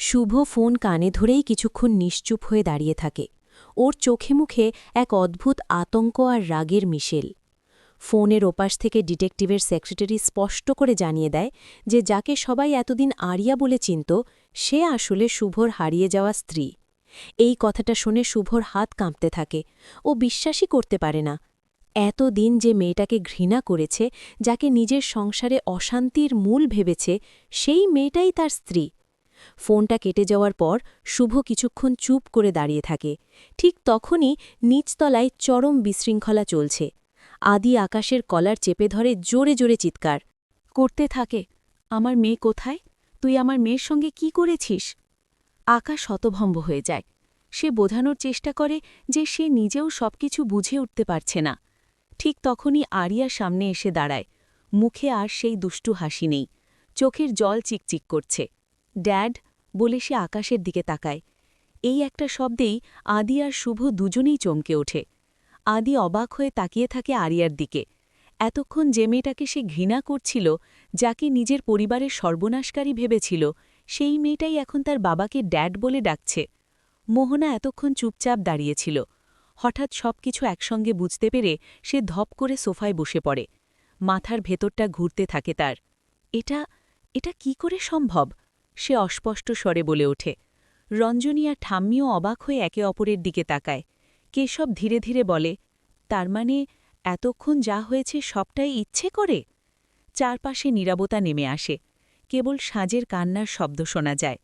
শুভ phone কানে ধরেই কিছুক্ষণ নিশ্চুপ হয়ে দাঁড়িয়ে থাকে। ওর চোখে মুখে এক অদ্ভুত আতঙ্ক আর রাগের মিশেল। ফোনের ওপাশ থেকে ডিটেকটিভের সেক্রেটারি স্পষ্ট করে জানিয়ে দেয় যে যাকে সবাই এতদিন আরিয়া বলে চিনত, সে আসলে শুভর হারিয়ে যাওয়া স্ত্রী। এই কথাটা শুনে শুভর হাত কাঁপতে থাকে। ও বিশ্বাসই করতে পারে না। এতদিন যে মেয়েটাকে ঘৃণা করেছে, যাকে নিজের সংসারে অশান্তির মূল ভেবেছে, সেই মেয়েটাই তার স্ত্রী। ফোনটা কেটে যাওয়ার পর শুভ কিছুক্ষণ চুপ করে দাঁড়িয়ে থাকে। ঠিক তখনই নিচতলায় চরম বিশৃঙ্খলা চলছে। আদি আকাশের কলার চেপে ধরে জোরে জোরে চিৎকার, করতে থাকে। আমার মেয়ে কোথায়? তুই আমার মেয়ের সঙ্গে কি করেছিস? আকাশ হতভম্ব হয়ে যায়। সে বোঝানোর চেষ্টা করে যে সে নিজেও সবকিছু বুঝে উঠতে পারছে না। ঠিক তখনই আরিয়া সামনে এসে দাঁড়ায়। মুখে আর সেই দুষ্টু হাসি নেই। চোখের জল চিকচিক করছে। ড্যাড বলে সে আকাশের দিকে তাকায়। এই একটা শব্দেই আদি আর শুভ দুজনেই চমকে ওঠে। আদি অবাক হয়ে তাকিয়ে থাকে আরিয়ার দিকে। এতক্ষণ যে মেয়েটাকে সে ঘৃণা করছিল, যাকে নিজের পরিবারের সর্বনাশকারী ভেবেছিল, সেই মেয়েটাই এখন তার বাবাকে ড্যাড বলে ডাকছে। মোহনা এতক্ষণ চুপচাপ দাঁড়িয়েছিল। হঠাৎ সবকিছু একসঙ্গে বুঝতে পেরে সে ধপ করে সোফায় বসে পড়ে। মাথার ভেতরটা ঘুরতে থাকে তার। এটা এটা কি করে সম্ভব? সে অস্পষ্ট স্বরে বলে ওঠে রঞ্জনী আর ঠাম্মিও অবাক হয়ে একে অপরের দিকে তাকায়। কেশব ধীরে ধীরে বলে, তার মানে এতক্ষণ যা হয়েছে সবটাই ইচ্ছে করে? চারপাশে নীরবতা নেমে আসে, কেবল সাজের কান্নার শব্দ শোনা যায়।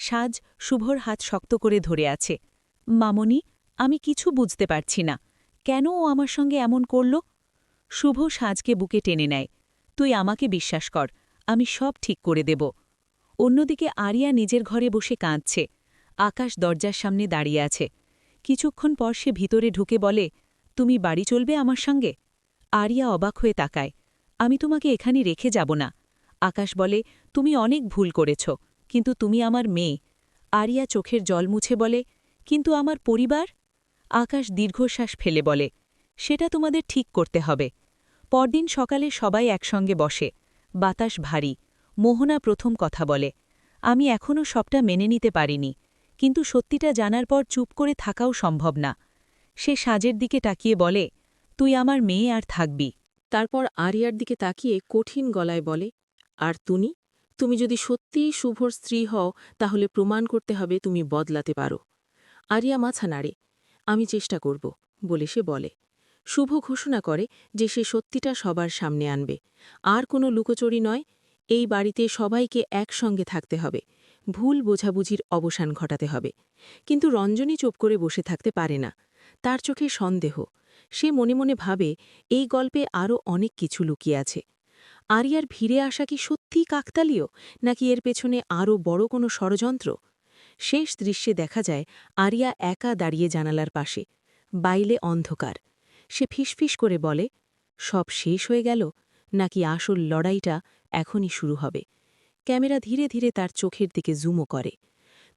সাজ শুভর হাত শক্ত করে ধরে আছে, মামনি, আমি কিছু বুঝতে পারছি না, কেন ও আমার সঙ্গে এমন করল? শুভ সাজকে বুকে টেনে নেয়, তুই আমাকে বিশ্বাস কর, আমি সব ঠিক করে দেব। অন্যদিকে আরিয়া নিজের ঘরে বসে কাঁদছে। আকাশ দরজার সামনে দাঁড়িয়ে আছে। কিছুক্ষণ পর সে ভিতরে ঢুকে বলে, তুমি বাড়ি চলবে আমার সঙ্গে? আরিয়া অবাক হয়ে তাকায়। আমি তোমাকে এখানে রেখে যাব না। আকাশ বলে, তুমি অনেক ভুল করেছ, কিন্তু তুমি আমার মেয়ে। আরিয়া চোখের জল মুছে বলে, কিন্তু আমার পরিবার? আকাশ দীর্ঘশ্বাস ফেলে বলে, সেটা তোমাদের ঠিক করতে হবে। পরদিন সকালে সবাই একসঙ্গে বসে। বাতাস ভারী। মোহনা প্রথম কথা বলে আমি এখনও সবটা মেনে নিতে পারিনি, কিন্তু সত্যিটা জানার পর চুপ করে থাকাও সম্ভব না। সে সাজের দিকে তাকিয়ে বলে, তুই আমার মেয়ে আর থাকবি। তারপর আরিয়ার দিকে তাকিয়ে কঠিন গলায় বলে, আর তুনি তুমি যদি সত্যিই শুভর স্ত্রী হও, তাহলে প্রমাণ করতে হবে তুমি বদলাতে পারো। আরিয়া মাথা নাড়ে, আমি চেষ্টা করব, বলে সে বলে। শুভ ঘোষণা করে যে সে সত্যিটা সবার সামনে আনবে। আর কোনো লুকোচুরি নয় এই বাড়িতে সবাইকে একসঙ্গে থাকতে হবে। ভুল বোঝাবুঝির অবসান ঘটাতে হবে। কিন্তু রঞ্জনী চোপ করে বসে থাকতে পারে না। তার চোখে সন্দেহ। সে মনে মনে ভাবে, এই গল্পে আরও অনেক কিছু লুকিয়ে আছে। আরিয়ার ভিড়ে আসা কি সত্যিই কাকতালীয়, নাকি এর পেছনে আরও বড় কোনো ষড়যন্ত্র? শেষ দৃশ্যে দেখা যায়, আরিয়া একা দাঁড়িয়ে জানালার পাশে। বাইলে অন্ধকার। সে ফিসফিস করে বলে, সব শেষ হয়ে গেল? নাকি আসল লড়াইটা এখনই শুরু হবে। ক্যামেরা ধীরে ধীরে তার চোখের দিকে জুমও করে।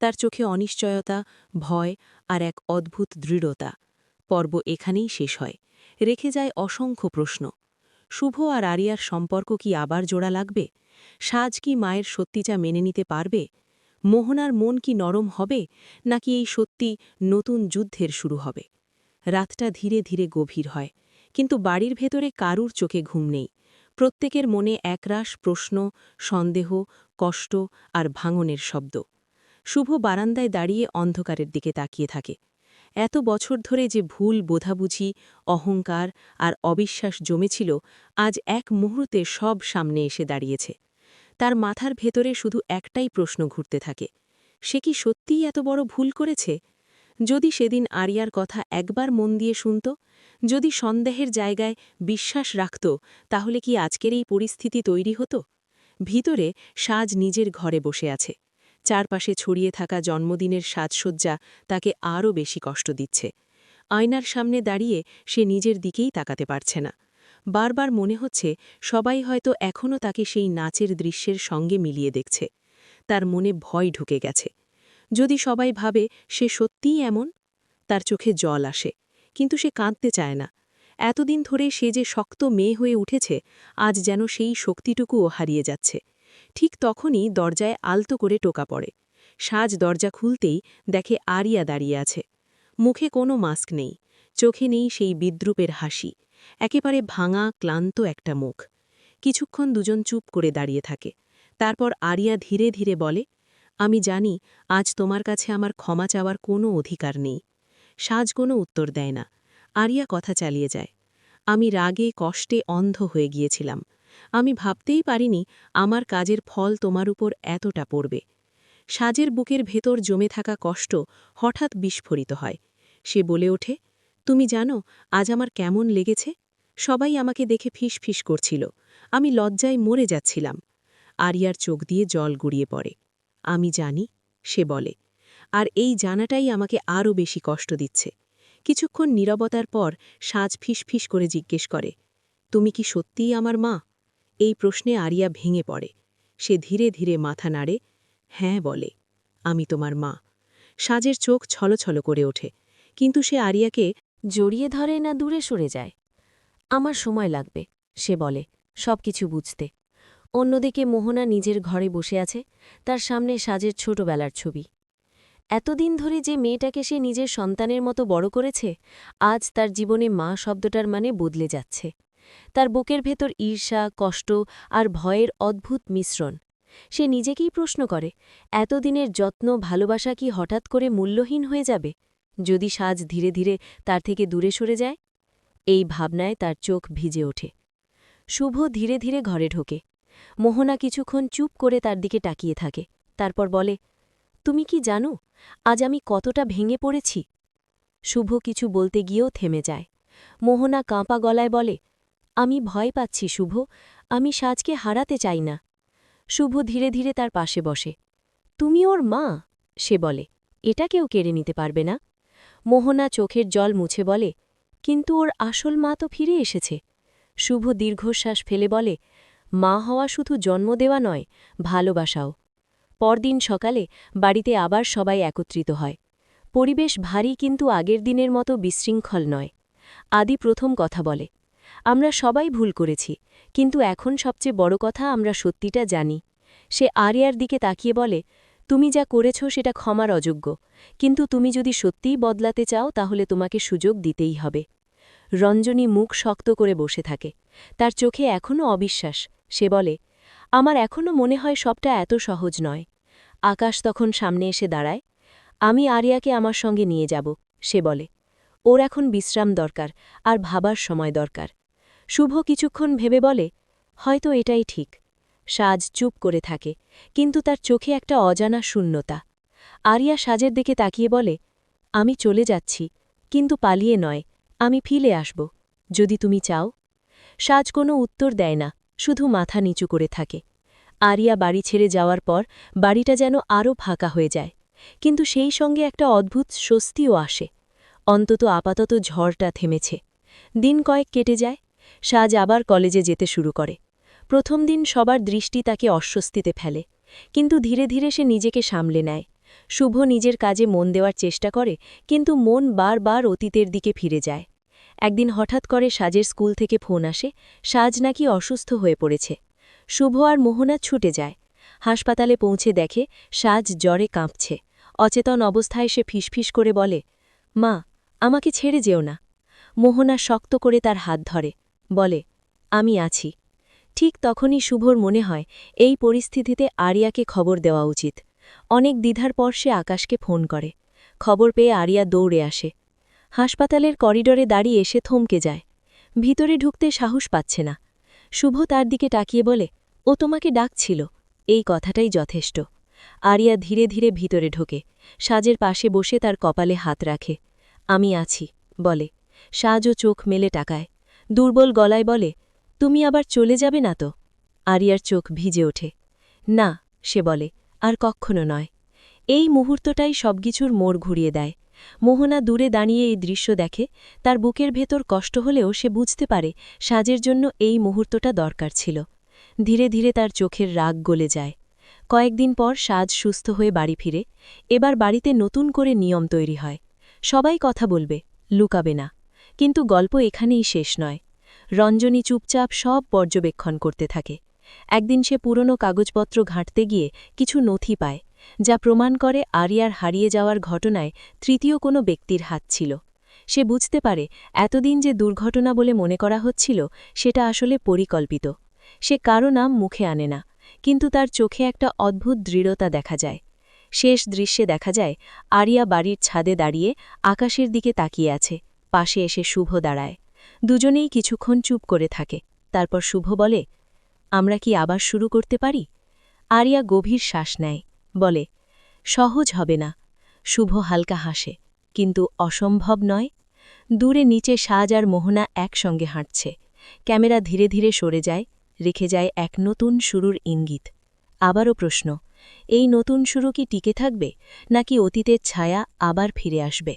তার চোখে অনিশ্চয়তা, ভয় আর এক অদ্ভুত দৃঢ়তা। পর্ব এখানেই শেষ হয়। রেখে যায় অসংখ্য প্রশ্ন। শুভ আর আরিয়ার সম্পর্ক কি আবার জোড়া লাগবে? সাজ কি মায়ের সত্যিটা মেনে নিতে পারবে? মোহনার মন কি নরম হবে? নাকি এই সত্যি নতুন যুদ্ধের শুরু হবে? রাতটা ধীরে ধীরে গভীর হয়, কিন্তু বাড়ির ভেতরে কারুর চোখে ঘুম নেই। প্রত্যেকের মনে একরাশ প্রশ্ন, সন্দেহ, কষ্ট আর ভাঙনের শব্দ। শুভ বারান্দায় দাঁড়িয়ে অন্ধকারের দিকে তাকিয়ে থাকে। এত বছর ধরে যে ভুল, বোধাবুঝি, অহংকার আর অবিশ্বাস জমেছিল, আজ এক মুহূর্তে সব সামনে এসে দাঁড়িয়েছে। তার মাথার ভেতরে শুধু একটাই প্রশ্ন ঘুরতে থাকে। সে কি সত্যিই এত বড় ভুল করেছে? যদি সেদিন আরিয়ার কথা একবার মন দিয়ে শুনত, যদি সন্দেহের জায়গায় বিশ্বাস রাখত, তাহলে কি আজকের এই পরিস্থিতি তৈরি হতো? ভিতরে সাজ নিজের ঘরে বসে আছে। চারপাশে ছড়িয়ে থাকা জন্মদিনের সাজসজ্জা তাকে আরও বেশি কষ্ট দিচ্ছে। আয়নার সামনে দাঁড়িয়ে সে নিজের দিকেই তাকাতে পারছে না। বারবার মনে হচ্ছে সবাই হয়তো এখনও তাকে সেই নাচের দৃশ্যের সঙ্গে মিলিয়ে দেখছে। তার মনে ভয় ঢুকে গেছে। যদি সবাই ভাবে সে সত্যিই এমন, তার চোখে জল আসে, কিন্তু সে কাঁদতে চায় না। এতদিন ধরে সে যে শক্ত মেয়ে হয়ে উঠেছে, আজ যেন সেই শক্তিটুকুও হারিয়ে যাচ্ছে। ঠিক তখনই দরজায় আলতো করে টোকা পড়ে। সাজ দরজা খুলতেই দেখে আরিয়া দাঁড়িয়ে আছে। মুখে কোনো মাস্ক নেই, চোখে নেই সেই বিদ্রুপের হাসি, একেবারে ভাঙা, ক্লান্ত একটা মুখ। কিছুক্ষণ দুজন চুপ করে দাঁড়িয়ে থাকে। তারপর আরিয়া ধীরে ধীরে বলে আমি জানি আজ তোমার কাছে আমার ক্ষমা চাওয়ার কোনো অধিকার নেই। সাজ কোনো উত্তর দেয় না। আরিয়া কথা চালিয়ে যায়। আমি রাগে, কষ্টে অন্ধ হয়ে গিয়েছিলাম। আমি ভাবতেই পারিনি আমার কাজের ফল তোমার উপর এতটা পড়বে। সাজের বুকের ভেতর জমে থাকা কষ্ট হঠাৎ বিস্ফোরিত হয়। সে বলে ওঠে, তুমি জানো, আজ আমার কেমন লেগেছে? সবাই আমাকে দেখে ফিস ফিস করছিল। আমি লজ্জায় মরে যাচ্ছিলাম। আরিয়ার চোখ দিয়ে জল গড়িয়ে পড়ে। আমি জানি, সে বলে। আর এই জানাটাই আমাকে আরও বেশি কষ্ট দিচ্ছে। কিছুক্ষণ নীরবতার পর সাজ ফিস করে জিজ্ঞেস করে, তুমি কি সত্যিই আমার মা? এই প্রশ্নে আরিয়া ভেঙে পড়ে। সে ধীরে ধীরে মাথা নাড়ে হ্যাঁ বলে, আমি তোমার মা। সাজের চোখ ছলছল করে ওঠে, কিন্তু সে আরিয়াকে, জড়িয়ে ধরে না দূরে সরে যায়। আমার সময় লাগবে, সে বলে সব কিছু বুঝতে। অন্যদিকে মোহনা নিজের ঘরে বসে আছে, তার সামনে সাজের ছোটবেলার ছবি। এতদিন ধরে যে মেয়েটাকে সে নিজের সন্তানের মতো বড় করেছে, আজ তার জীবনে মা শব্দটার মানে বদলে যাচ্ছে। তার বুকের ভেতর ঈর্ষা, কষ্ট আর ভয়ের অদ্ভুত মিশ্রণ। সে নিজেকেই প্রশ্ন করে, এতদিনের যত্ন ভালোবাসা কি হঠাৎ করে মূল্যহীন হয়ে যাবে? যদি সাজ ধীরে ধীরে তার থেকে দূরে সরে যায়? এই ভাবনায় তার চোখ ভিজে ওঠে। শুভ ধীরে ধীরে ঘরে ঢোকে। মোহনা কিছুক্ষণ চুপ করে তার দিকে তাকিয়ে থাকে, তারপর বলে, তুমি কি জানো, আজ আমি কতটা ভেঙে পড়েছি? শুভ কিছু বলতে গিয়েও থেমে যায়। মোহনা কাঁপা গলায় বলে, আমি ভয় পাচ্ছি শুভ, আমি সাজকে হারাতে চাই না। শুভ ধীরে ধীরে তার পাশে বসে, তুমি ওর মা? সে বলে, এটা কেউ কেড়ে নিতে পারবে না। মোহনা চোখের জল মুছে বলে, কিন্তু ওর আসল মা তো ফিরে এসেছে। শুভ দীর্ঘশ্বাস ফেলে বলে মা হওয়া শুধু জন্ম দেওয়া নয়, ভালোবাসাও। পরদিন সকালে বাড়িতে আবার সবাই একত্রিত হয়। পরিবেশ ভারী কিন্তু আগের দিনের মতো বিশৃঙ্খল নয়। আদি প্রথম কথা বলে, আমরা সবাই ভুল করেছি, কিন্তু এখন সবচেয়ে বড় কথা আমরা সত্যিটা জানি। সে আরিয়ার দিকে তাকিয়ে বলে, তুমি যা করেছ সেটা ক্ষমার অযোগ্য, কিন্তু তুমি যদি সত্যিই বদলাতে চাও তাহলে তোমাকে সুযোগ দিতেই হবে। রঞ্জনী মুখ শক্ত করে বসে থাকে। তার চোখে এখনও অবিশ্বাস সে বলে, আমার এখনও মনে হয় সবটা এত সহজ নয়। আকাশ তখন সামনে এসে দাঁড়ায়, আমি আরিয়াকে আমার সঙ্গে নিয়ে যাব সে বলে, ওর এখন বিশ্রাম দরকার আর ভাবার সময় দরকার। শুভ কিছুক্ষণ ভেবে বলে, হয়তো এটাই ঠিক। সাজ চুপ করে থাকে, কিন্তু তার চোখে একটা অজানা শূন্যতা। আরিয়া সাজের দিকে তাকিয়ে বলে, আমি চলে যাচ্ছি, কিন্তু পালিয়ে নয়, আমি ফিরে আসব। যদি তুমি চাও সাজ কোনো উত্তর দেয় না। শুধু মাথা নিচু করে থাকে। আরিয়া বাড়ি ছেড়ে যাওয়ার পর বাড়িটা যেন আরও ফাঁকা হয়ে যায়। কিন্তু সেই সঙ্গে একটা অদ্ভুত স্বস্তিও আসে। অন্তত আপাতত ঝড়টা থেমেছে। দিন কয়েক কেটে যায়। সাজ আবার কলেজে যেতে শুরু করে। প্রথম দিন সবার দৃষ্টি তাকে অস্বস্তিতে ফেলে। কিন্তু ধীরে ধীরে সে নিজেকে সামলে নেয়। শুভ নিজের কাজে মন দেওয়ার চেষ্টা করে, কিন্তু মন বারবার অতীতের দিকে ফিরে যায়। একদিন হঠাৎ করে সাজের স্কুল থেকে ফোন আসে, সাজ নাকি অসুস্থ হয়ে পড়েছে। শুভ আর মোহনা ছুটে যায়। হাসপাতালে পৌঁছে দেখে সাজ জ্বরে কাঁপছে। অচেতন অবস্থায় সে ফিসফিস করে বলে, মা, আমাকে ছেড়ে যেও না। মোহনা শক্ত করে তার হাত ধরে, বলে, আমি আছি। ঠিক তখনই শুভর মনে হয়, এই পরিস্থিতিতে আরিয়াকে খবর দেওয়া উচিত। অনেক দ্বিধার পর সে আকাশকে ফোন করে। খবর পেয়ে আরিয়া দৌড়ে আসে। হাসপাতালের করিডরে দাঁড়িয়ে এসে থমকে যায়। ভিতরে ঢুকতে সাহস পাচ্ছে না। শুভ তার দিকে তাকিয়ে বলে, ও তোমাকে ডাকছিল। এই কথাটাই যথেষ্ট আরিয়া ধীরে ধীরে ভিতরে ঢোকে। সাজের পাশে বসে তার কপালে হাত রাখে। আমি আছি বলে। সাজও চোখ মেলে টাকায় দুর্বল গলায় বলে, তুমি আবার চলে যাবে না তো আরিয়ার চোখ ভিজে ওঠে। না, সে বলে, আর কক্ষণো নয় এই মুহূর্তটাই সবকিছুর মোড় ঘুরিয়ে দেয়। মোহনা দূরে দাঁড়িয়ে এই দৃশ্য দেখে, তার বুকের ভেতর কষ্ট হলেও সে বুঝতে পারে সাজের জন্য এই মুহূর্তটা দরকার ছিল। ধীরে ধীরে তার চোখের রাগ গলে যায়। কয়েকদিন পর সাজ সুস্থ হয়ে বাড়ি ফিরে, এবার বাড়িতে নতুন করে নিয়ম তৈরি হয়। সবাই কথা বলবে, লুকাবে না। কিন্তু গল্প এখানেই শেষ নয়। রঞ্জনী চুপচাপ সব পর্যবেক্ষণ করতে থাকে। একদিন সে পুরনো কাগজপত্র ঘাঁটতে গিয়ে কিছু নথি পায়। যা প্রমাণ করে আরিয়ার হারিয়ে যাওয়ার ঘটনায় তৃতীয় কোনো ব্যক্তির হাত ছিল। সে বুঝতে পারে, এতদিন যে দুর্ঘটনা বলে মনে করা হচ্ছিল, সেটা আসলে পরিকল্পিত। সে কারও নাম মুখে আনে না, কিন্তু তার চোখে একটা অদ্ভুত দৃঢ়তা দেখা যায়। শেষ দৃশ্যে দেখা যায়, আরিয়া বাড়ির ছাদে দাঁড়িয়ে আকাশের দিকে তাকিয়ে আছে, পাশে এসে শুভ দাঁড়ায়। দুজনেই কিছুক্ষণ চুপ করে থাকে, তারপর শুভ বলে, আমরা কি আবার শুরু করতে পারি? আরিয়া গভীর শ্বাস নেয়। বলে, সহজ হবে না। শুভ হালকা হাসে, কিন্তু অসম্ভব নয়। দূরে নিচে সাজ আর মোহনা একসঙ্গে হাঁটছে। ক্যামেরা ধীরে ধীরে সরে যায়, রেখে যায় এক নতুন শুরুর ইঙ্গিত। আবারও প্রশ্ন, এই নতুন শুরু কি টিকে থাকবে, নাকি অতীতের ছায়া আবার ফিরে আসবে?